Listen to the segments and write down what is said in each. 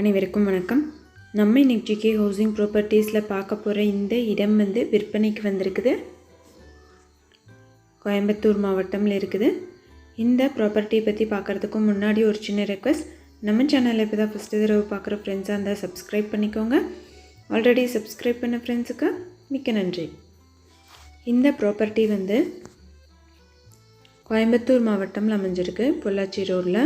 அனைவருக்கும் வணக்கம். நம்ம இன்னைக்கு ஜிகே ஹவுசிங் ப்ராப்பர்ட்டிஸில் பார்க்க போகிற இந்த இடம் வந்து விற்பனைக்கு வந்திருக்குது. கோயம்புத்தூர் மாவட்டம்ல இருக்குது. இந்த ப்ராப்பர்ட்டியை பற்றி பார்க்குறதுக்கு முன்னாடி ஒரு சின்ன ரெக்வஸ்ட் நம்ம சேனலில் இப்போ தான் ஃபஸ்ட்டு தடவை பார்க்குற ஃப்ரெண்ட்ஸாக இருந்தால் சப்ஸ்கிரைப் பண்ணிக்கோங்க. ஆல்ரெடி சப்ஸ்கிரைப் பண்ண ஃப்ரெண்ட்ஸுக்கு மிக்க நன்றி. இந்த ப்ராப்பர்ட்டி வந்து கோயம்புத்தூர் மாவட்டம்ல அமைஞ்சிருக்கு. பொள்ளாச்சி ரோடில்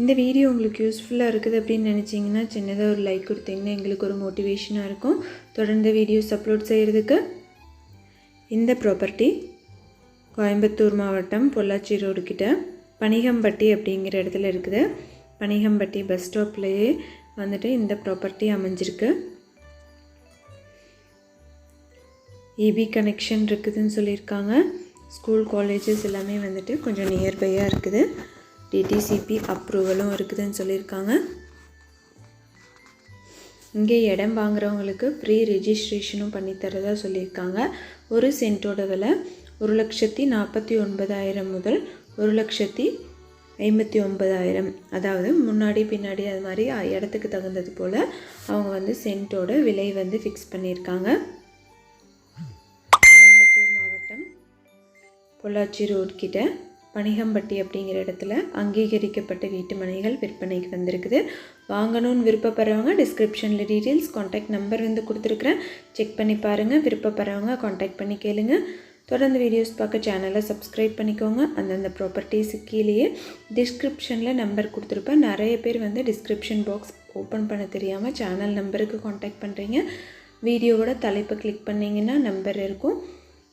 இந்த வீடியோ உங்களுக்கு யூஸ்ஃபுல்லாக இருக்குது அப்படின்னு நினச்சிங்கன்னா சின்னதாக ஒரு லைக் கொடுத்தீங்கன்னா எங்களுக்கு ஒரு மோட்டிவேஷனாக இருக்கும். தொடர்ந்து வீடியோஸ் அப்லோட் செய்கிறதுக்கு இந்த ப்ராப்பர்ட்டி கோயம்புத்தூர் மாவட்டம் பொள்ளாச்சி ரோடு கிட்ட பனிகம்பட்டி அப்படிங்கிற இடத்துல இருக்குது. பனிகம்பட்டி பஸ் ஸ்டாப்லேயே வந்துட்டு இந்த ப்ராப்பர்ட்டி அமைஞ்சிருக்கு. இபி கனெக்ஷன் இருக்குதுன்னு சொல்லியிருக்காங்க. ஸ்கூல் காலேஜஸ் எல்லாமே வந்துட்டு கொஞ்சம் நியர்பையாக இருக்குது. டிடிசிபி அப்ரூவலும் இருக்குதுன்னு சொல்லியிருக்காங்க. இங்கே இடம் வாங்குறவங்களுக்கு ப்ரீ ரெஜிஸ்ட்ரேஷனும் பண்ணித்தரதா சொல்லியிருக்காங்க. ஒரு சென்ட்டோட விலை ஒரு லட்சத்தி நாற்பத்தி ஒன்பதாயிரம் முதல் ஒரு லட்சத்தி ஐம்பத்தி ஒன்பதாயிரம். அதாவது முன்னாடி பின்னாடி அது மாதிரி இடத்துக்கு தகுந்தது போல் அவங்க வந்து சென்ட்டோட விலை வந்து ஃபிக்ஸ் பண்ணியிருக்காங்க. கோயம்புத்தூர் மாவட்டம் பொள்ளாச்சி ரோட் கிட்ட பனிகம்பட்டி அப்படிங்கிற இடத்துல அங்கீகரிக்கப்பட்ட வீட்டு மனைகள் விற்பனைக்கு வந்திருக்குது. வாங்கணும்னு விருப்பப்படுறவங்க டிஸ்கிரிப்ஷனில் டீட்டெயில்ஸ் காண்டாக்ட் நம்பர் வந்து கொடுத்துருக்குறேன். செக் பண்ணி பாருங்கள் விருப்பப்படுறவங்க காண்டாக்ட் பண்ணி கேளுங்க. தொடர்ந்து வீடியோஸ் பார்க்க சேனலை சப்ஸ்கிரைப் பண்ணிக்கோங்க. அந்தந்த ப்ராப்பர்ட்டிஸு கீழேயே டிஸ்கிரிப்ஷனில் நம்பர் கொடுத்துருப்பேன். நிறைய பேர் வந்து டிஸ்கிரிப்ஷன் பாக்ஸ் ஓப்பன் பண்ண தெரியாமல் சேனல் நம்பருக்கு காண்டாக்ட் பண்ணுறீங்க வீடியோவோட தலைப்பை கிளிக் பண்ணிங்கன்னா நம்பர் இருக்கும்.